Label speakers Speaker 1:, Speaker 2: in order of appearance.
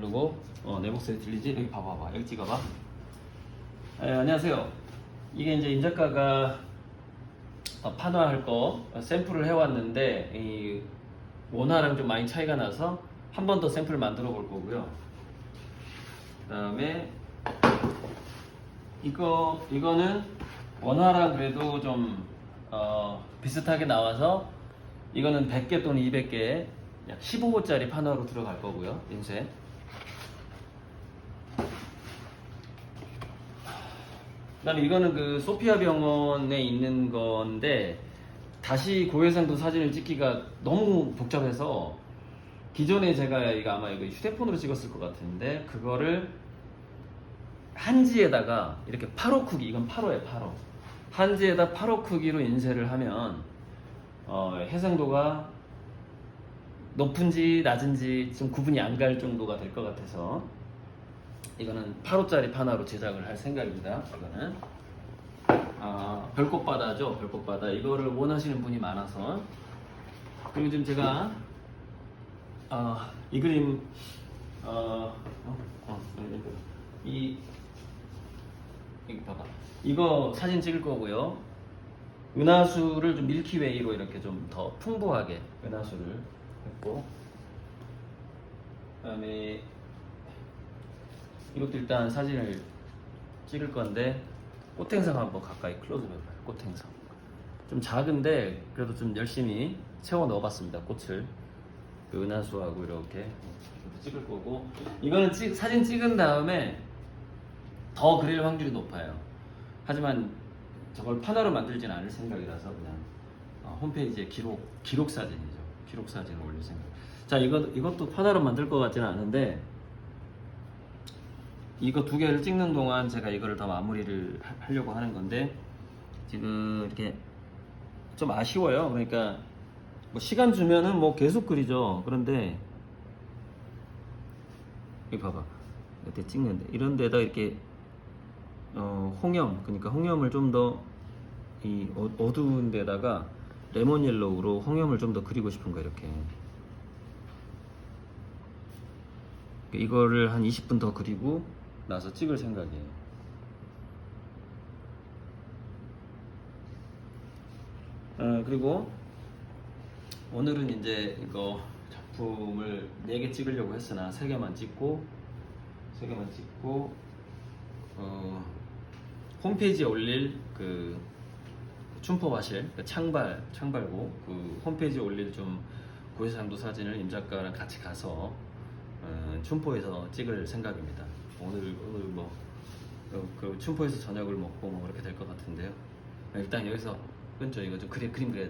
Speaker 1: 그리고 어, 내 목소리 들리지? 여기 봐봐봐 여기 찍어봐. 에, 안녕하세요. 이게 이제 임 작가가 어, 판화할 거 어, 샘플을 해왔는데 이 원화랑 좀 많이 차이가 나서 한 번 더 샘플을 만들어 볼 거고요. 그 다음에 이거 이거는 원화랑 그래도 좀 어, 비슷하게 나와서 이거는 100개 또는 200개 약 15호짜리 판화로 들어갈 거고요 인쇄 그다음에 이거는 그 소피아 병원에 있는 건데 다시 고해상도 사진을 찍기가 너무 복잡해서 기존에 제가 이거 아마 이거 휴대폰으로 찍었을 것 같은데 그거를 한지에다가 이렇게 8호 크기 이건 8호에 8호. 한지에다 8호 크기로 인쇄를 하면 어, 해상도가 높은지 낮은지 좀 구분이 안 갈 정도가 될 것 같아서 이거는 8호짜리 판화로 제작을 할 생각입니다. 이거는 아, 별꽃바다죠. 별꽃바다 이거를 원하시는 분이 많아서 그리고 지금 제가 아, 이 그림 어, 어, 어, 이 여기 봐봐. 이거 사진 찍을 거고요. 은하수를 좀 밀키웨이로 이렇게 좀 더 풍부하게 은하수를 했고 그다음에 이것도 일단 사진을 찍을 건데 꽃행상 한번 가까이 클로즈업 해봐요. 꽃행상. 좀 작은데 그래도 좀 열심히 채워 넣어봤습니다. 꽃을 그 은하수하고 이렇게 찍을 거고 이거는 찍- 사진 찍은 다음에 더 그릴 확률이 높아요. 하지만 저걸 판화로 만들지는 않을 생각이라서 그냥 어, 홈페이지에 기록 기록 사진이죠. 기록 사진을 올릴 생각. 자 이거 이것도 판화로 만들 것 같지는 않은데 이거 두 개를 찍는 동안 제가 이거를 더 마무리를 하- 하려고 하는 건데 지금 이렇게 좀 아쉬워요. 그러니까 뭐 시간 주면은 뭐 계속 그리죠. 그런데 여기 봐봐. 이렇게 찍는데 이런 데다 이렇게 어, 홍염 그러니까 홍염을 좀 더 이 어두운 데다가 레몬 옐로우로 홍염을 좀 더 그리고 싶은 거 이렇게 이거를 한 20분 더 그리고 나서 찍을 생각이에요. 어, 그리고 오늘은 이제 이거 작품을 4개 찍으려고 했으나 3개만 찍고 3개만 찍고 어, 홈페이지에 올릴 그 춤포 마실 그 창발 창발고 그 홈페이지에 올릴 좀 고해상도 사진을 임 작가랑 같이 가서 어, 춘포에서 찍을 생각입니다. 오늘 오늘 뭐 어, 그 춘포에서 저녁을 먹고 뭐 그렇게 될 것 같은데요. 일단 여기서 끊죠. 이거 좀 그림 그림 그려야 돼.